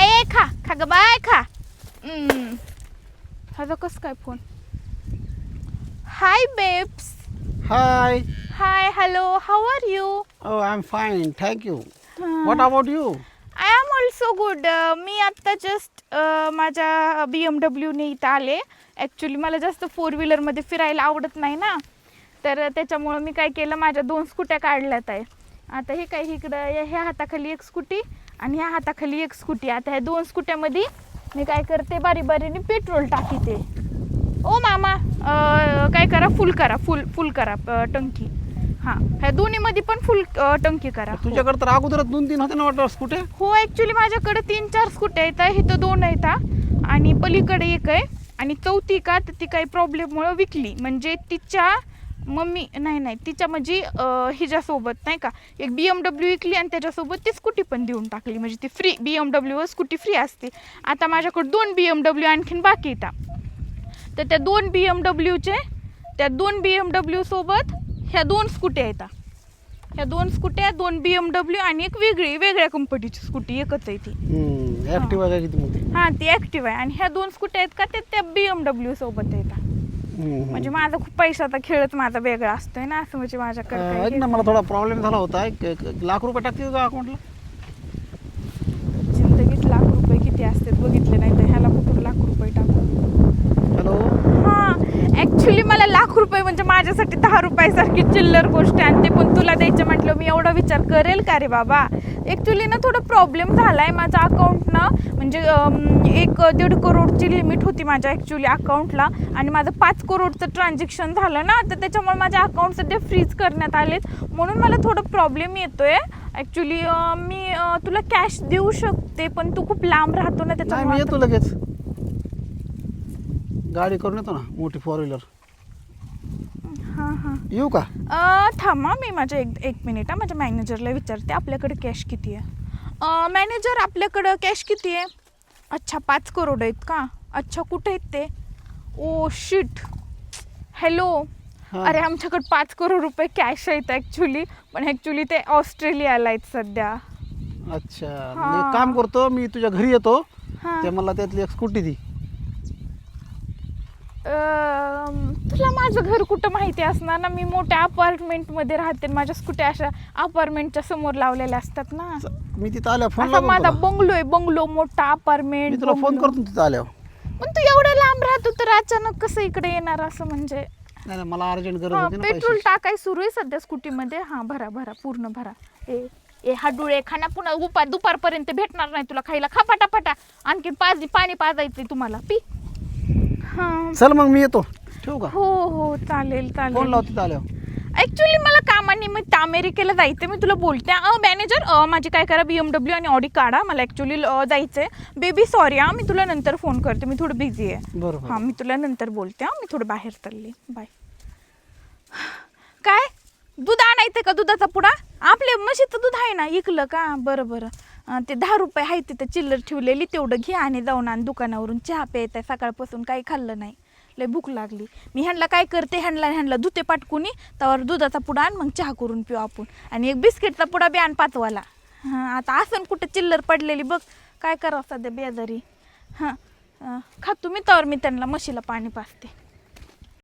हाय खा खा ग बाय खा. ह्याचा कस काय phone hi babes Hi. Hi hello how are you Oh, I'm fine. Thank you. What about you? I am also good मी आत्ता जस्ट माझ्या बी एम डब्ल्यूने इथं आले ॲक्च्युली मला जास्त फोर व्हीलरमध्ये फिरायला आवडत नाही ना तर त्याच्यामुळं मी काय केलं माझ्या दोन स्कूट्या काढल्यात आहे आता हे काय इकडं या- ह्या हाताखाली एक स्कूटी आणि ह्या हाताखाली एक स्कूटी आता ह्या दोन स्कूट्यामध्ये मी काय करते बारी बारीने पेट्रोल टाकीते. ओ मामा काय करा फुल करा फुल फुल करा टंकी. हां ह्या दोन्हीमध्ये पण फुल टंकी करा. हो. तुझ्याकडे तर अगोदरच दोन तीन होते ना वाटतं स्कूटे हो ॲक्च्युली माझ्याकडे तीन चार स्कूट्या आहेत. इथं दोन आहेत. आणि पलीकडे एक आहे. आणि चौथी का तर ती काही प्रॉब्लेममुळं विकली. म्हणजे तिच्या मम्मी नाही नाही तिच्या म्हणजे हिच्यासोबत नाही का? एक बी एम डब्ल्यू विकली आणि त्याच्यासोबत ती स्कूटी पण देऊन टाकली. म्हणजे ती फ्री बी एम डब्ल्यूवर स्कूटी फ्री असते. आता माझ्याकडे दोन बी एम डब्ल्यू आणखीन बाकी येतात तर त्या दोन बी एम डब्ल्यूचे त्या दोन बी एम डब्ल्यू सोबत ह्या दोन स्कूट्या येतात ह्या दोन स्कूट्या दोन बी एम डब्ल्यू आणि एक वेगळी वेगळ्या कंपनीची स्कूटी एकच आहे ती. हां. ती ॲक्टिव्ह आहे. आणि ह्या दोन स्कूट्या आहेत का त्या त्या बी एम डब्ल्यू सोबत येतात. म्हणजे माझा खूप पैशाचा खेळच माझा वेगळा असतोय ना असं म्हणजे माझ्याकडे काही ना मला थोडा प्रॉब्लेम झाला होता. एक एक- एक लाख रुपये टाकतील का अकाउंटला जिंदगीत लाख रुपये किती असतात बघितले नाही तर ह्याला कुठून लाख रुपये टाकू हॅलो हां ॲक्च्युली मला लाख रुपये म्हणजे माझ्यासाठी दहा रुपयासारखी चिल्लर गोष्ट आहे. आणि ते पण तुला द्यायचं म्हटलं मी एवढा विचार करेल का रे बाबा? ॲक्च्युली ना थोडं प्रॉब्लेम झाला आहे माझं अकाउंट ना. म्हणजे एक दीड करोडची लिमिट होती माझ्या ॲक्च्युली अकाउंटला आणि माझं पाच करोडचं ट्रान्झॅक्शन झालं ना तर त्याच्यामुळे माझ्या अकाउंट सध्या फ्रीज करण्यात आलेत. म्हणून मला थोडं प्रॉब्लेम येतोय. ॲक्च्युली मी तुला कॅश देऊ शकते पण तू खूप लांब राहतो ना त्याच्यामुळे येतो लगेच. गाडी करून येतो ना मोठी फोर व्हीलर हां. हां येऊ का? अ, थांबा मी माझ्या एक एक मिनिट हा. माझ्या मॅनेजरला विचारते. आपल्याकडे कॅश किती आहे? मॅनेजर आपल्याकडं कॅश किती आहे? अच्छा पाच करोड आहेत का? अच्छा कुठे आहेत ते? ओ शिट हॅलो हा. अरे आमच्याकडे पाच करोड रुपये कॅश आहेत ॲक्च्युली पण ॲक्च्युली ते ऑस्ट्रेलियाला आहेत सध्या. अच्छा. मी एक काम करतो. मी तुझ्या घरी येतो. हां. ते मला त्यातली एक स्कूटी दी. अं, तुला माझं घर कुठं माहिती असणार ना? मी मोठ्या अपार्टमेंटमध्ये राहते माझ्या स्कूट्या अशा अपार्टमेंटच्या समोर लावलेल्या असतात ना? मी तिथं आल्या फोन असा माझा बंगलो आहे बंगलो मोठा मी अपार्टमेंट तुला फोन करतो तिथं आल्यावर. पण तू एवढं लांब राहतो तर अचानक कसं इकडे येणार असं म्हणजे? नाही नाही मला अर्जंट गरज हा होती ना पेट्रोल टाकाय सुरू आहे सध्या स्कूटीमध्ये हा भरा भरा पूर्ण भरा. ए ए हा डोळे खाना पुन्हा उपा दुपारपर्यंत भेटणार नाही तुला खायला. खा फटाफटा आणखी पाच पाणी पाजायचंय तुम्हाला. पी. हा चल मग मी येतो. ठेवू का? हो हो चालेल फोन चालेल. लाव तिथं आल्यावर ऍक्च्युली मला कामानिमित्त अमेरिकेला जायचं मी तुला बोलते. अ मॅनेजर अ, माझी काय करा बी एम डब्ल्यू आणि ऑडी काढा. मला ॲक्च्युली जायचं आहे बेबी सॉरी हा मी तुला नंतर फोन करते. मी थोडं बिझी आहे. बरोबर. हां मी तुला नंतर बोलते हां. मी थोडं बाहेर चालले. बाय काय? दूध आणायचं का दुधाचा पुडा? आपल्या म्हशीचं दूध आहे ना इकलं का? बरं बरं. अं, ते दहा रुपये आहे तिथं चिल्लर ठेवलेली. तेवढं घे आणि जाऊन आण दुकानावरून. चहा प्यायचं आहे सकाळपासून काही खाल्लं नाही. लय भूक लागली. मी ह्यांना काय करते ह्यांना ह्यांना धुते पाटकुनी त्यावर दुधाचा पुडा आण मग चहा करून पिऊ आपण. आणि एक बिस्किटचा पुडा बी आण पाचवाला. हां आता असं कुठं चिल्लर पडलेली बघ. काय करावं सध्या बेजारी. हां खातो मी त्यावर मी त्यांना म्हशीला पाणी पाजते.